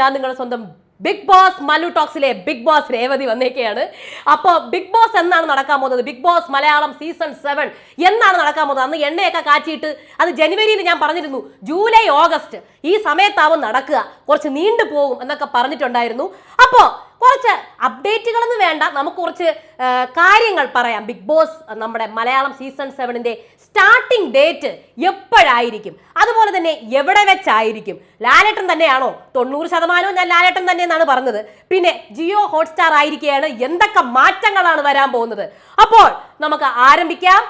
ഞാൻ നിങ്ങളുടെ സ്വന്തം ബിഗ് ബോസ് മല്ലു ടോക്സിലെ ബിഗ് ബോസ് രേവതി വന്നേക്കെയാണ്. അപ്പോൾ ബിഗ് ബോസ് എന്നാണ് നടക്കാൻ പോകുന്നത്? Bigg Boss Malayalam season seven എന്നാണ് നടക്കാൻ പോകുന്നത്? അന്ന് എണ്ണയൊക്കെ കാച്ചിയിട്ട് അത് ജനുവരിയിൽ ഞാൻ പറഞ്ഞിരുന്നു. ജൂലൈ ഓഗസ്റ്റ് ഈ സമയത്താവും നടക്കുക. കുറച്ച് നീണ്ടു പോകും എന്നൊക്കെ പറഞ്ഞിട്ടുണ്ടായിരുന്നു. അപ്പോൾ കുറച്ച് അപ്ഡേറ്റുകളൊന്നും വേണ്ട. നമുക്ക് കുറച്ച് കാര്യങ്ങൾ പറയാം. ബിഗ് ബോസ് നമ്മുടെ മലയാളം സീസൺ സെവനിന്റെ സ്റ്റാർട്ടിംഗ് ഡേറ്റ് എപ്പോഴായിരിക്കും? അതുപോലെ തന്നെ എവിടെ വെച്ചായിരിക്കും? ലാലേട്ടൻ തന്നെയാണോ? തൊണ്ണൂറ് ശതമാനവും ഞാൻ ലാലേട്ടൻ തന്നെ എന്നാണ് പറഞ്ഞത്. പിന്നെ ജിയോ ഹോട്ട്സ്റ്റാർ ആയിരിക്കുകയാണ് എന്തൊക്കെ മാറ്റങ്ങളാണ് വരാൻ പോകുന്നത്? അപ്പോൾ നമുക്ക് ആരംഭിക്കാം.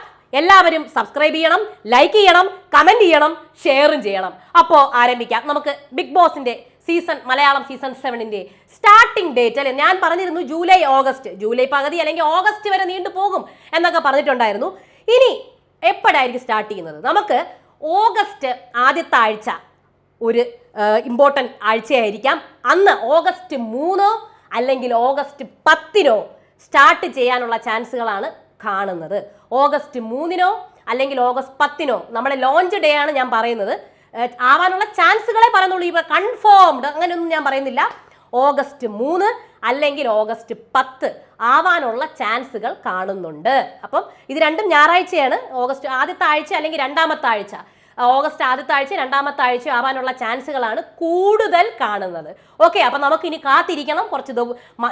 എല്ലാവരും സബ്സ്ക്രൈബ് ചെയ്യണം ലൈക്ക് ചെയ്യണം കമന്റ് ചെയ്യണം ഷെയറും ചെയ്യണം. അപ്പോൾ ആരംഭിക്കാം. നമുക്ക് ബിഗ് ബോസിന്റെ സീസൺ മലയാളം സീസൺ സെവനിന്റെ സ്റ്റാർട്ടിംഗ് ഡേറ്റ് അല്ലെ? ഞാൻ പറഞ്ഞിരുന്നു ജൂലൈ ഓഗസ്റ്റ്. ജൂലൈ പകുതി അല്ലെങ്കിൽ ഓഗസ്റ്റ് വരെ നീണ്ടു പോകും എന്നൊക്കെ പറഞ്ഞിട്ടുണ്ടായിരുന്നു. ഇനി എപ്പോഴായിരിക്കും സ്റ്റാർട്ട് ചെയ്യുന്നത്? നമുക്ക് ഓഗസ്റ്റ് ആദ്യത്തെ ആഴ്ച ഒരു ഇമ്പോർട്ടന്റ് ആഴ്ചയായിരിക്കാം. അന്ന് ഓഗസ്റ്റ് മൂന്നോ അല്ലെങ്കിൽ ഓഗസ്റ്റ് പത്തിനോ സ്റ്റാർട്ട് ചെയ്യാനുള്ള ചാൻസുകളാണ് കാണുന്നത്. ഓഗസ്റ്റ് മൂന്നിനോ അല്ലെങ്കിൽ ഓഗസ്റ്റ് പത്തിനോ നമ്മുടെ ലോഞ്ച് ഡേ ആണ് ഞാൻ പറയുന്നത്. ആവാനുള്ള ചാൻസുകളെ പറയുന്നുള്ളൂ. ഇവ കൺഫേംഡ് അങ്ങനെയൊന്നും ഞാൻ പറയുന്നില്ല. ഓഗസ്റ്റ് മൂന്ന് അല്ലെങ്കിൽ ഓഗസ്റ്റ് പത്ത് ആവാനുള്ള ചാൻസുകൾ കാണുന്നുണ്ട്. അപ്പം ഇത് രണ്ടും ഞായറാഴ്ചയാണ്. ഓഗസ്റ്റ് ആദ്യത്തെ ആഴ്ച അല്ലെങ്കിൽ രണ്ടാമത്തെ ആഴ്ച. ഓഗസ്റ്റ് ആദ്യത്തെ ആഴ്ച രണ്ടാമത്തെ ആഴ്ച ആവാനുള്ള ചാൻസുകളാണ് കൂടുതൽ കാണുന്നത്. ഓക്കെ അപ്പം നമുക്കിനി കാത്തിരിക്കണം. കുറച്ച്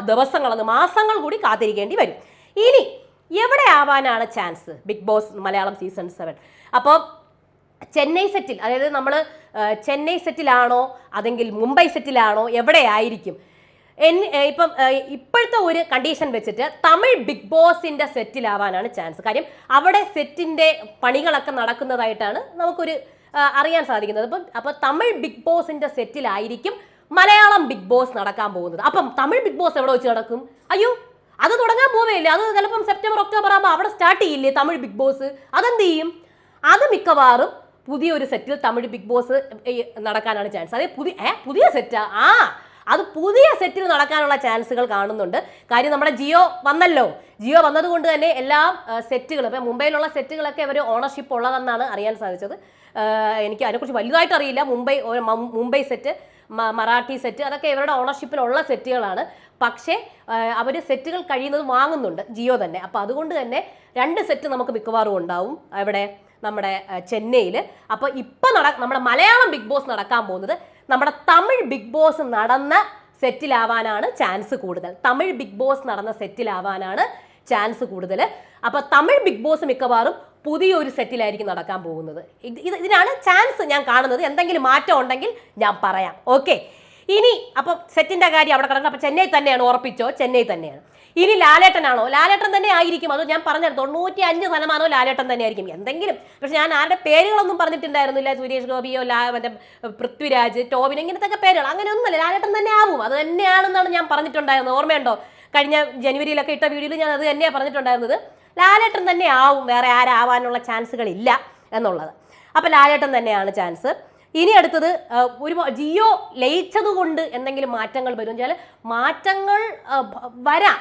ദിവസങ്ങളെന്ന് മാസങ്ങൾ കൂടി കാത്തിരിക്കേണ്ടി വരും. ഇനി എവിടെ ആവാനാണ് chance? Bigg Boss Malayalam season seven. അപ്പോൾ ചെന്നൈ സെറ്റിൽ അതായത് നമ്മൾ ചെന്നൈ സെറ്റിലാണോ അതെങ്കിൽ മുംബൈ സെറ്റിലാണോ എവിടെ ആയിരിക്കും? എൻ- ഇപ്പം ഇപ്പോഴത്തെ ഒരു കണ്ടീഷൻ വെച്ചിട്ട് തമിഴ് ബിഗ് ബോസിന്റെ സെറ്റിലാവാനാണ് ചാൻസ് കാര്യം അവിടെ സെറ്റിന്റെ പണികളൊക്കെ നടക്കുന്നതായിട്ടാണ് നമുക്കൊരു അറിയാൻ സാധിക്കുന്നത്. അപ്പം അപ്പോൾ തമിഴ് ബിഗ് ബോസിന്റെ സെറ്റിലായിരിക്കും മലയാളം ബിഗ് ബോസ് നടക്കാൻ പോകുന്നത്. അപ്പം തമിഴ് ബിഗ് ബോസ് എവിടെ വെച്ച് നടക്കും? അയ്യോ അത് തുടങ്ങാൻ പോവേയില്ലേ. അത് ചിലപ്പം സെപ്റ്റംബർ ഒക്ടോബർ ആകുമ്പോൾ അവിടെ സ്റ്റാർട്ട് ചെയ്യില്ലേ തമിഴ് ബിഗ് ബോസ്? അതെന്ത് ചെയ്യും? അത് മിക്കവാറും പുതിയൊരു സെറ്റിൽ തമിഴ് ബിഗ് ബോസ് നടക്കാനാണ് ചാൻസ് അതെ പുതിയ പുതിയ സെറ്റാ ആ? അത് പുതിയ സെറ്റിൽ നടക്കാനുള്ള ചാൻസുകൾ കാണുന്നുണ്ട്. കാര്യം നമ്മുടെ ജിയോ വന്നല്ലോ. ജിയോ വന്നതുകൊണ്ട് തന്നെ എല്ലാ സെറ്റുകളും ഇപ്പം മുംബൈയിലുള്ള സെറ്റുകളൊക്കെ ഇവർ ഓണർഷിപ്പ് ഉള്ളതെന്നാണ് അറിയാൻ സാധിച്ചത്. എനിക്ക് അതിനെക്കുറിച്ച് വലുതായിട്ട് അറിയില്ല. മുംബൈ മുംബൈ സെറ്റ് മറാഠി സെറ്റ് അതൊക്കെ ഇവരുടെ ഓണർഷിപ്പിലുള്ള സെറ്റുകളാണ് പക്ഷേ അവർ സെറ്റുകൾ കഴിയുന്നത് വാങ്ങുന്നുണ്ട് ജിയോ തന്നെ. അപ്പോൾ അതുകൊണ്ട് തന്നെ രണ്ട് സെറ്റ് നമുക്ക് മിക്കവാറും ഉണ്ടാവും. അവിടെ നമ്മുടെ ചെന്നൈയിൽ അപ്പോൾ ഇപ്പം നട നമ്മുടെ മലയാളം ബിഗ് ബോസ് നടക്കാൻ പോകുന്നത് നമ്മുടെ തമിഴ് ബിഗ് ബോസ് നടന്ന സെറ്റിലാവാനാണ് ചാൻസ് കൂടുതൽ. തമിഴ് ബിഗ് ബോസ് നടന്ന സെറ്റിലാവാനാണ് ചാൻസ് കൂടുതൽ. അപ്പോൾ തമിഴ് ബിഗ് ബോസ് മിക്കവാറും പുതിയൊരു സെറ്റിലായിരിക്കും നടക്കാൻ പോകുന്നത്. ഇത് ഇത് ഇതിനാണ് ചാൻസ് ഞാൻ കാണുന്നത്. എന്തെങ്കിലും മാറ്റം ഉണ്ടെങ്കിൽ ഞാൻ പറയാം. ഓക്കെ. ഇനി അപ്പോൾ സെറ്റിന്റെ കാര്യം അവിടെ കിടക്കണം. അപ്പോൾ ചെന്നൈ തന്നെയാണ് ഉറപ്പിച്ചോ? ചെന്നൈ തന്നെയാണ്. ഇനി ലാലേട്ടനാണോ? ലാലേട്ടൻ തന്നെ ആയിരിക്കും. അത് ഞാൻ പറഞ്ഞത് തൊണ്ണൂറ്റി അഞ്ച് ശതമാനവും ലാലേട്ടൻ തന്നെ ആയിരിക്കും. എന്തെങ്കിലും പക്ഷെ ഞാൻ ആരുടെ പേരുകളൊന്നും പറഞ്ഞിട്ടുണ്ടായിരുന്നില്ല സുരേഷ് ഗോപിയോ ലാ മറ്റേ പൃഥ്വിരാജ് ടോബിൻ ഇങ്ങനത്തെ ഒക്കെ അങ്ങനെ ഒന്നുമല്ല ലാലേട്ടൻ തന്നെ ആവും അത് തന്നെയാണെന്നാണ് ഞാൻ പറഞ്ഞിട്ടുണ്ടായിരുന്നത്. ഓർമ്മയുണ്ടോ? കഴിഞ്ഞ ജനുവരിയിലൊക്കെ ഇട്ട വീഡിയോയിൽ ഞാൻ അത് തന്നെയാണ് പറഞ്ഞിട്ടുണ്ടായിരുന്നത്. ലാലേട്ടൻ തന്നെ ആവും വേറെ ആരാവാനുള്ള ചാൻസുകളില്ല എന്നുള്ളത്. അപ്പോൾ ലാലേട്ടൻ തന്നെയാണ് ചാൻസ്. ഇനി അടുത്തത് ഒരു ജിയോ ലയിച്ചത് കൊണ്ട് എന്തെങ്കിലും മാറ്റങ്ങൾ വരും വെച്ചാൽ മാറ്റങ്ങൾ വരാം.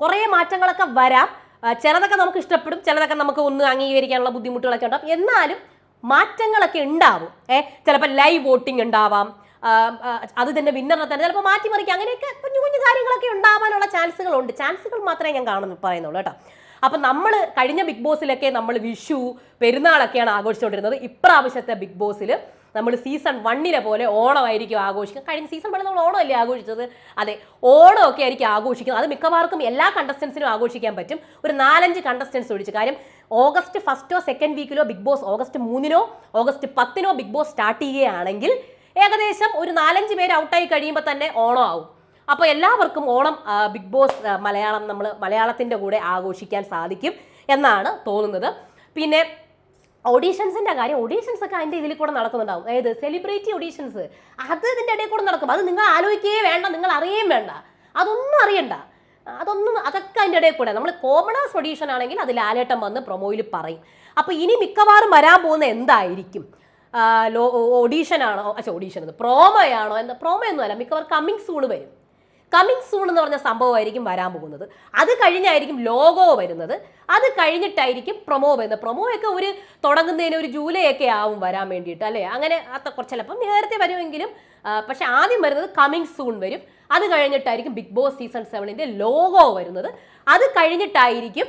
കുറേ മാറ്റങ്ങളൊക്കെ വരാം. ചിലതൊക്കെ നമുക്ക് ഇഷ്ടപ്പെടും ചിലതൊക്കെ നമുക്ക് ഒന്ന് അംഗീകരിക്കാനുള്ള ബുദ്ധിമുട്ടുകളൊക്കെ ഉണ്ടാവും. എന്നാലും മാറ്റങ്ങളൊക്കെ ഉണ്ടാവും. ഏ ചിലപ്പോൾ ലൈവ് വോട്ടിംഗ് ഉണ്ടാവാം. അത് തന്നെ വിന്നറിനെ തന്നെ ചിലപ്പോൾ മാറ്റിമറിക്കാം. അങ്ങനെയൊക്കെ കുഞ്ഞു കുഞ്ഞു കാര്യങ്ങളൊക്കെ ഉണ്ടാവാനുള്ള ചാൻസുകളുണ്ട്. ചാൻസുകൾ മാത്രമേ ഞാൻ കാണുന്നു പറയുന്നുള്ളൂ കേട്ടോ. അപ്പം നമ്മൾ കഴിഞ്ഞ ബിഗ് ബോസിലൊക്കെ നമ്മൾ വിഷു പെരുന്നാളൊക്കെയാണ് ആഘോഷിച്ചുകൊണ്ടിരുന്നത്. ഇപ്രാവശ്യത്തെ ബിഗ് ബോസിൽ നമ്മൾ സീസൺ വണ്ണിനെ പോലെ ഓണമായിരിക്കും ആഘോഷിക്കുക കഴിഞ്ഞ സീസൺ വണ്ണിൽ നമ്മൾ ഓണമല്ലേ ആഘോഷിച്ചത്? അതെ ഓണമൊക്കെ ആയിരിക്കും ആഘോഷിക്കുന്നത്. അത് മിക്കവാർക്കും എല്ലാ കണ്ടസ്റ്റൻസിനും ആഘോഷിക്കാൻ പറ്റും. ഒരു നാലഞ്ച് കണ്ടസ്റ്റൻസ് ഒഴിച്ച്. കാര്യം ഓഗസ്റ്റ് ഫസ്റ്റോ സെക്കൻഡ് വീക്കിലോ ബിഗ് ബോസ് ഓഗസ്റ്റ് മൂന്നിനോ ഓഗസ്റ്റ് പത്തിനോ ബിഗ് ബോസ് സ്റ്റാർട്ട് ചെയ്യുകയാണെങ്കിൽ ഏകദേശം ഒരു നാലഞ്ച് പേര് ഔട്ടായി കഴിയുമ്പോൾ തന്നെ ഓണം ആവും അപ്പോൾ എല്ലാവർക്കും ഓണം ബിഗ് ബോസ് മലയാളം നമ്മൾ മലയാളത്തിന്റെ കൂടെ ആഘോഷിക്കാൻ സാധിക്കും എന്നാണ് തോന്നുന്നത്. പിന്നെ ഓഡീഷൻസിന്റെ കാര്യം ഓഡീഷൻസ് ഒക്കെ അതിന്റെ ഇതിൽ കൂടെ നടക്കുന്നുണ്ടാവും. അതായത് സെലിബ്രിറ്റി ഓഡീഷൻസ്. അത് ഇതിന്റെ ഇടയിൽ കൂടെ നടക്കും. അത് നിങ്ങൾ ആലോചിക്കുകയേ വേണ്ട നിങ്ങൾ അറിയുകയും വേണ്ട. അതൊന്നും അറിയണ്ട. അതൊന്നും അതൊക്കെ അതിന്റെ ഇടയിൽ കൂടെ. നമ്മൾ കോമണേഴ്സ് ഓഡീഷൻ ആണെങ്കിൽ അത് ലാലേട്ടം വന്ന് പ്രൊമോയിൽ പറയും. അപ്പോൾ ഇനി മിക്കവാറും വരാൻ പോകുന്ന എന്തായിരിക്കും? ലോ ഓഡീഷൻ ആണോ അച്ഛാ ഓഡീഷൻ പ്രോമോയാണോ? എന്താ പ്രോമോ ഒന്നുമല്ല മിക്കവാറും കമ്മിങ് സൂണ് വരും. കമ്മിങ് സൂൺ എന്ന് പറഞ്ഞ സംഭവമായിരിക്കും വരാൻ പോകുന്നത്. അത് കഴിഞ്ഞായിരിക്കും ലോഗോ വരുന്നത്. അത് കഴിഞ്ഞിട്ടായിരിക്കും പ്രൊമോ വരുന്നത്. പ്രൊമോ ഒക്കെ ഒരു തുടങ്ങുന്നതിന് ഒരു ജൂലൈ ഒക്കെ ആവും വരാൻ വേണ്ടിയിട്ട് അല്ലേ? അങ്ങനെ അത്ര കുറച്ച് ചിലപ്പം നേരത്തെ വരുമെങ്കിലും പക്ഷെ ആദ്യം വരുന്നത് കമ്മിങ് സൂൺ വരും. അത് കഴിഞ്ഞിട്ടായിരിക്കും ബിഗ് ബോസ് സീസൺ സെവനിന്റെ ലോഗോ വരുന്നത്. അത് കഴിഞ്ഞിട്ടായിരിക്കും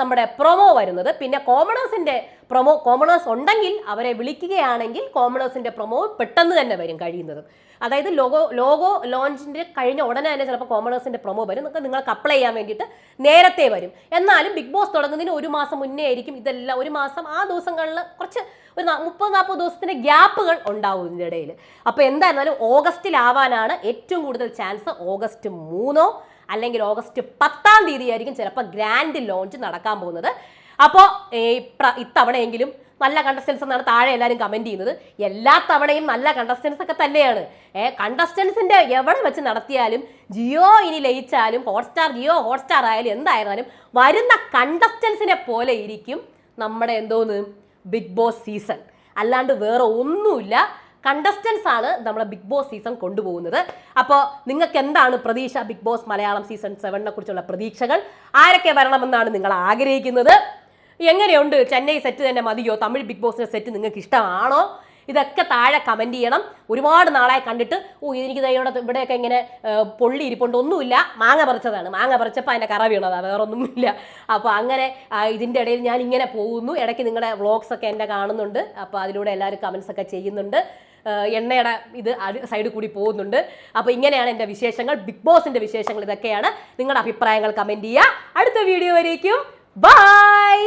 നമ്മുടെ പ്രൊമോ വരുന്നത്. പിന്നെ കോമണേഴ്സിന്റെ പ്രൊമോ കോമണേഴ്സ് ഉണ്ടെങ്കിൽ അവരെ വിളിക്കുകയാണെങ്കിൽ കോമണേഴ്സിന്റെ പ്രൊമോ പെട്ടെന്ന് തന്നെ വരും കഴിയുന്നത്. അതായത് ലോഗോ ലോഗോ ലോഞ്ചിന്റെ കഴിഞ്ഞ ഉടനെ തന്നെ ചിലപ്പോൾ കോമണേഴ്സിന്റെ പ്രൊമോ വരും. നിങ്ങൾക്ക് നിങ്ങൾക്ക് അപ്ലൈ ചെയ്യാൻ വേണ്ടിയിട്ട് നേരത്തെ വരും. എന്നാലും ബിഗ് ബോസ് തുടങ്ങുന്നതിന് ഒരു മാസം മുന്നേ ആയിരിക്കും ഇതെല്ലാം ഒരു മാസം ആ ദിവസങ്ങളിൽ കുറച്ച് ഒരു മുപ്പത് നാൽപ്പത് ദിവസത്തിന്റെ ഗ്യാപ്പുകൾ ഉണ്ടാവും ഇതിനിടയിൽ അപ്പോൾ എന്തായിരുന്നാലും ഓഗസ്റ്റിലാവാനാണ് ഏറ്റവും കൂടുതൽ ചാൻസ് ഓഗസ്റ്റ് മൂന്നോ അല്ലെങ്കിൽ ഓഗസ്റ്റ് പത്താം തീയതി ആയിരിക്കും ചിലപ്പോൾ ഗ്രാൻഡ് ലോഞ്ച് നടക്കാൻ പോകുന്നത്. അപ്പോൾ ഇത്തവണയെങ്കിലും നല്ല കണ്ടസ്റ്റൻസ് എന്നാണ് താഴെ എല്ലാവരും കമന്റ് ചെയ്യുന്നത്. എല്ലാ തവണയും നല്ല കണ്ടസ്റ്റൻസ് ഒക്കെ തന്നെയാണ്. ഏ കണ്ടസ്റ്റൻസിന്റെ എവിടെ വെച്ച് നടത്തിയാലും ജിയോ ഇനി ലയിച്ചാലും ഹോട്ട്സ്റ്റാർ ജിയോ ഹോട്ട്സ്റ്റാർ ആയാലും എന്തായിരുന്നാലും വരുന്ന കണ്ടസ്റ്റൻസിനെ പോലെ ഇരിക്കും നമ്മുടെ എന്തോന്ന്? ബിഗ് ബോസ് സീസൺ അല്ലാണ്ട് വേറെ ഒന്നുമില്ല. കണ്ടസ്റ്റൻസ് ആണ് നമ്മളെ ബിഗ് ബോസ് സീസൺ കൊണ്ടുപോകുന്നത്. അപ്പോൾ നിങ്ങൾക്ക് എന്താണ് പ്രതീക്ഷ ബിഗ് ബോസ് മലയാളം സീസൺ സെവനിനെ കുറിച്ചുള്ള പ്രതീക്ഷകൾ? ആരൊക്കെ വരണമെന്നാണ് നിങ്ങൾ ആഗ്രഹിക്കുന്നത്? എങ്ങനെയുണ്ട്? ചെന്നൈ സെറ്റ് തന്നെ മതിയോ? തമിഴ് ബിഗ് ബോസിന്റെ സെറ്റ് നിങ്ങൾക്ക് ഇഷ്ടമാണോ? ഇതൊക്കെ താഴെ കമന്റ് ചെയ്യണം. ഒരുപാട് നാളായി കണ്ടിട്ട് ഓ എനിക്ക് ദയോടെ ഇവിടെയൊക്കെ ഇങ്ങനെ പൊള്ളി ഇരിപ്പുണ്ട്. ഒന്നുമില്ല. മാങ്ങ പറിച്ചതാണ്. മാങ്ങ പറിച്ചപ്പോൾ അതിന്റെ കറ വീണതാണ് വേറെ ഒന്നുമില്ല. അപ്പോൾ അങ്ങനെ ഇതിന്റെ ഇടയിൽ ഞാൻ ഇങ്ങനെ പോകുന്നു. ഇടയ്ക്ക് നിങ്ങളുടെ വ്ളോഗ്സ് ഒക്കെ എന്റെ കാണുന്നുണ്ട്. അപ്പോൾ അതിലൂടെ എല്ലാവരും കമൻസ് ഒക്കെ ചെയ്യുന്നുണ്ട്. എണ്ണയുടെ ഇത് സൈഡിൽ കൂടി പോകുന്നുണ്ട്. അപ്പോൾ ഇങ്ങനെയാണ് എന്റെ വിശേഷങ്ങൾ. ബിഗ് ബോസിന്റെ വിശേഷങ്ങൾ ഇതൊക്കെയാണ്. നിങ്ങളുടെ അഭിപ്രായങ്ങൾ കമന്റ് ചെയ്യുക. അടുത്ത വീഡിയോ വരേക്കും. ബൈ